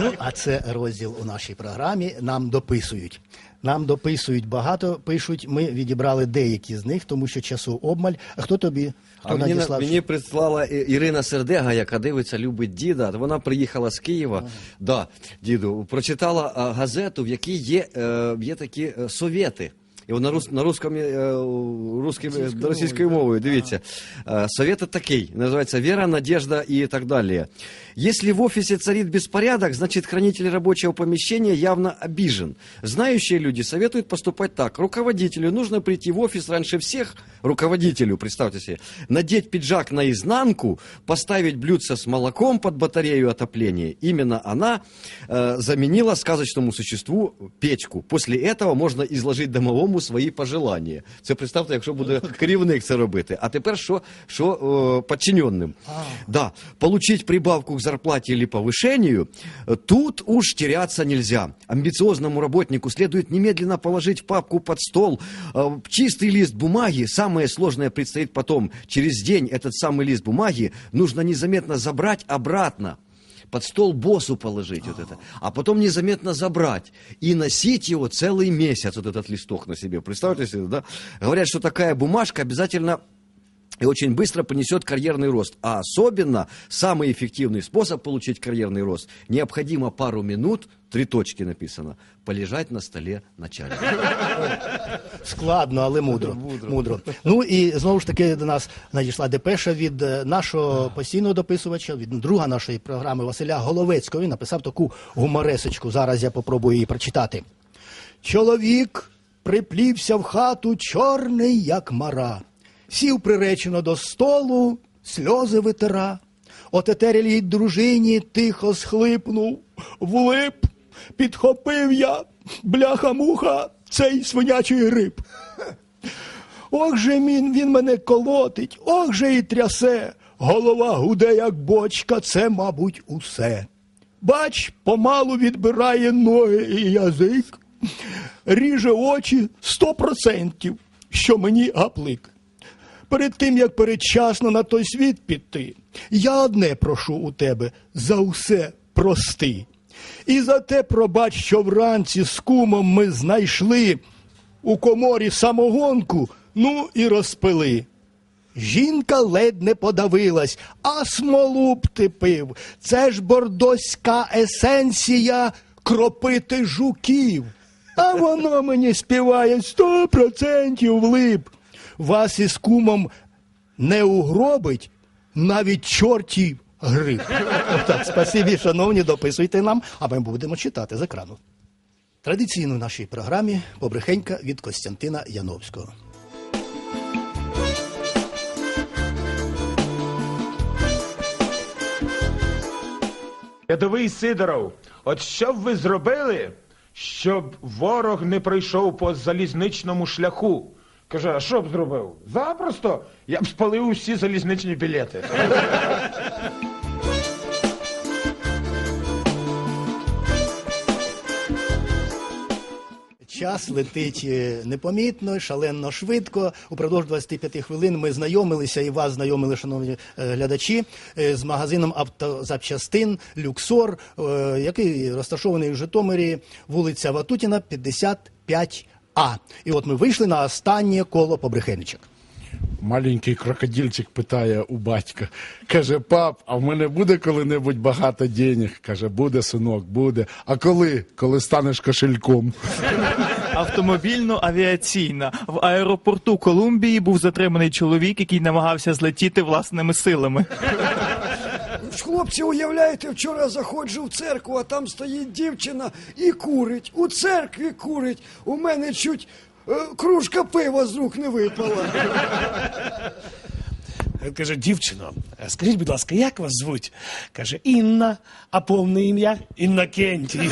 Ну, а це розділ у нашій програмі. Нам дописують. Нам дописують багато, пишуть. Ми відібрали деякі з них, тому що часу обмаль. А хто тобі? Хто А мені, надіслав? мені прислала Ірина Сердега, яка дивиться, любить діда. Вона приїхала з Києва. Да, діду, прочитала газету, в якій є, е, є такі е, совєти. І на, рус, на русском, е, русским, російською, російською мовою, дивіться. Е, Совет такий, називається «Вера, надежда» и так далее. Если в офисе царит беспорядок, значит хранитель рабочего помещения явно обижен. Знающие люди советуют поступать так. Руководителю нужно прийти в офис раньше всех, руководителю, представьте себе, надеть пиджак наизнанку, поставить блюдце с молоком под батарею отопления. Именно она э, заменила сказочному существу печку. После этого можна изложить домовому свої пожелання. Це представте, якщо буде керівник це робити. А тепер що, що е, подчиненним? Да, получить прибавку к зарплате или повышению, э, тут уж теряться нельзя. Амбициозному работнику следует немедленно положить в папку под стол э, чистый лист бумаги. Самое сложное предстоит потом. Через день этот самый лист бумаги нужно незаметно забрать обратно под стол боссу положить вот это, а потом незаметно забрать и носить его целый месяц, вот этот листок на себе. Представьте себе, да? Говорят, что такая бумажка обязательно и очень быстро принесет карьерный рост. А особенно самый эффективный способ получить карьерный рост. Необходимо пару минут, три точки написано, полежать на столе начальника. Складно, але мудро. мудро. Ну і знову ж таки до нас надійшла депеша від е, нашого постійного дописувача, від друга нашої програми Василя Головецького. Він написав таку гуморесочку. Зараз я попробую її прочитати. Чоловік приплівся в хату чорний, як мара, сів приречено до столу, сльози витира. Отетерілій дружині тихо схлипнув, влип, підхопив я, бляха-муха, цей свинячий гриб. Ох же він, він мене колотить, ох же і трясе, голова гуде, як бочка, це, мабуть, усе. Бач, помалу відбирає ноги і язик, ріже очі сто процентів, що мені гаплик. Перед тим, як передчасно на той світ піти, я одне прошу у тебе за усе прости. І за те пробач, що вранці з кумом ми знайшли у коморі самогонку, ну і розпили. Жінка ледь не подавилась, а смолу б ти пив. Це ж бордоська есенція кропити жуків. А воно мені співає сто процентів влип. Вас із кумом не угробить навіть чортів гриб. Так, спасибі, шановні, дописуйте нам, а ми будемо читати з екрану. Традиційно в нашій програмі побрехенька від Костянтина Яновського. Рядовий Сидоров, от що б ви зробили, щоб ворог не пройшов по залізничному шляху? Каже, а що б зробив? Запросто я б спалив усі залізничні білети. Час летить е, непомітно, шалено швидко. Упродовж 25 хвилин ми знайомилися і вас знайомили, шановні е, глядачі, е, з магазином автозапчастин Люксор, який розташований в Житомирі, вулиця Ватутіна, 55А. І от ми вийшли на останнє коло побрехеничок. Маленький крокодильчик питає у батька. Каже, пап, а в мене буде коли-небудь багато денег? Каже, буде, синок, буде. А коли? Коли станеш кошельком. Автомобільно-авіаційна. В аеропорту Колумбії був затриманий чоловік, який намагався злетіти власними силами. Хлопці, уявляєте, вчора заходжу в церкву, а там стоїть дівчина і курить. У церкві курить. У мене чуть е, кружка пива з рук не випала. Він каже, дівчино, скажіть, будь ласка, як вас звуть? Каже, Інна, а повне ім'я Іннокентій.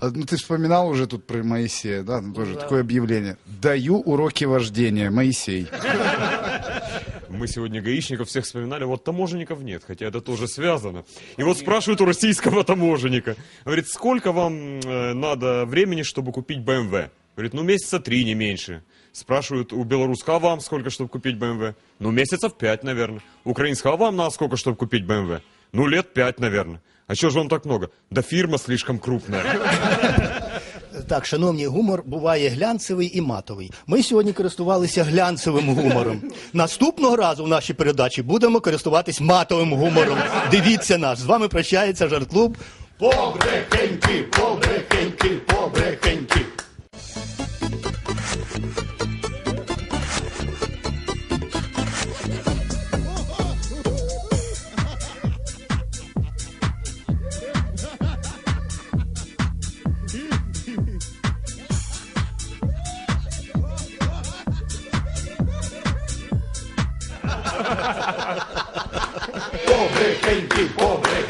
А, Ну, ты вспоминал уже тут про Моисея, да? Ну, Тоже такое объявление. Даю уроки вождения, Моисей. Мы сегодня гаишников всех вспоминали, вот таможенников нет, хотя это тоже связано. И вот спрашивают у российского таможенника, говорит, сколько вам э, надо времени, чтобы купить BMW? Говорит, ну месяца три, не меньше. Спрашивают у белорусского, а вам сколько, чтобы купить BMW? Ну месяцев пять, наверное. Украинского, а вам надо сколько, чтобы купить BMW? Ну лет пять, наверное. А что же вам так много? Да фирма слишком крупная. Так, шановні, гумор буває глянцевий і матовий. Ми сьогодні користувалися глянцевим гумором. Наступного разу в нашій передачі будемо користуватись матовим гумором. Дивіться нас. З вами прощається жарт-клуб. Побрехеньки, побрехеньки, побрехеньки. pobre quem que pobre.